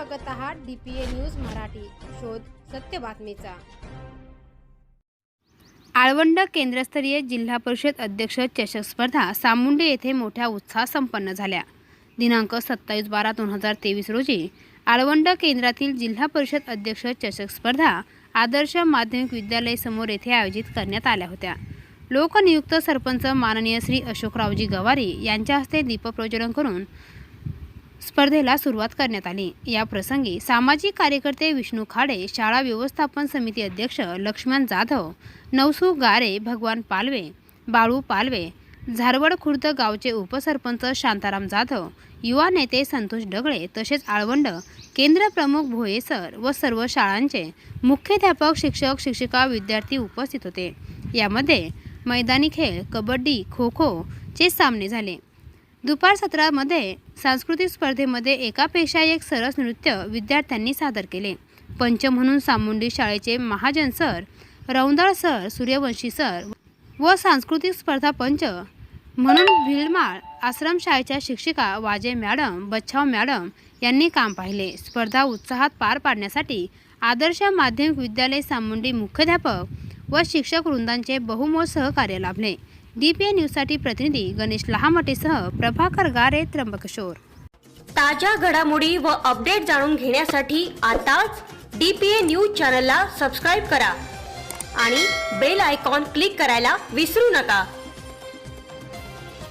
बघत आहात DPA news Marathi. शोध सत्य बातमीचा. आळवंड केंद्रस्तरीय जिल्हा परिषद अध्यक्ष चषक स्पर्धा सामुंडे येथे मोठ्या उत्साहात संपन्न झाल्या. दिनांक सत्तावीस बारा दोन हजार तेवीस रोजी आळवंड केंद्रातील जिल्हा परिषद अध्यक्ष चषक स्पर्धा आदर्श माध्यमिक विद्यालय समोर येथे आयोजित करण्यात आल्या होत्या. लोकनियुक्त सरपंच माननीय श्री अशोकरावजी गवारी यांच्या हस्ते दीपप्रज्वलन करून स्पर्धेला सुरुवात करण्यात आली. या प्रसंगी सामाजिक कार्यकर्ते विष्णू खाडे शाळा व्यवस्थापन समिती अध्यक्ष लक्ष्मण जाधव नवसू गारे भगवान पालवे बाळू पालवे झारवड खुर्द गावचे उपसरपंच शांताराम जाधव युवा नेते संतोष डगळे तसेच आळवंड केंद्र प्रमुख भोयेसर व सर्व शाळांचे मुख्याध्यापक शिक्षक शिक्षिका विद्यार्थी उपस्थित होते. यामध्ये मैदानी खेळ कबड्डी खो खोचे सामने झाले. दुपार सत्रामध्ये सांस्कृतिक स्पर्धेमध्ये एकापेक्षा एक सरस नृत्य विद्यार्थ्यांनी सादर केले. पंच म्हणून सामुंडी शाळेचे Mahajan sir Raundal sir Suryavanshi sir व सांस्कृतिक स्पर्धा पंच म्हणून भिलमाळ आश्रमशाळेच्या शिक्षिका वाजे मॅडम बच्छाव मॅडम यांनी काम पाहिले. स्पर्धा उत्साहात पार पाडण्यासाठी आदर्श माध्यमिक विद्यालय सामुंडी मुख्याध्यापक व शिक्षक वृंदांचे बहुमोल सहकार्य लाभले. डी पी ए न्यूजसाठी प्रतिनिधी गणेश लहामटेसह प्रभाकर गारे त्र्यंबकेश्वर. ताज्या घडामोडी व अपडेट जाणून घेण्यासाठी आताच डी पी ए न्यूज चॅनलला सबस्क्राईब करा आणि बेल आयकॉन क्लिक करायला विसरू नका.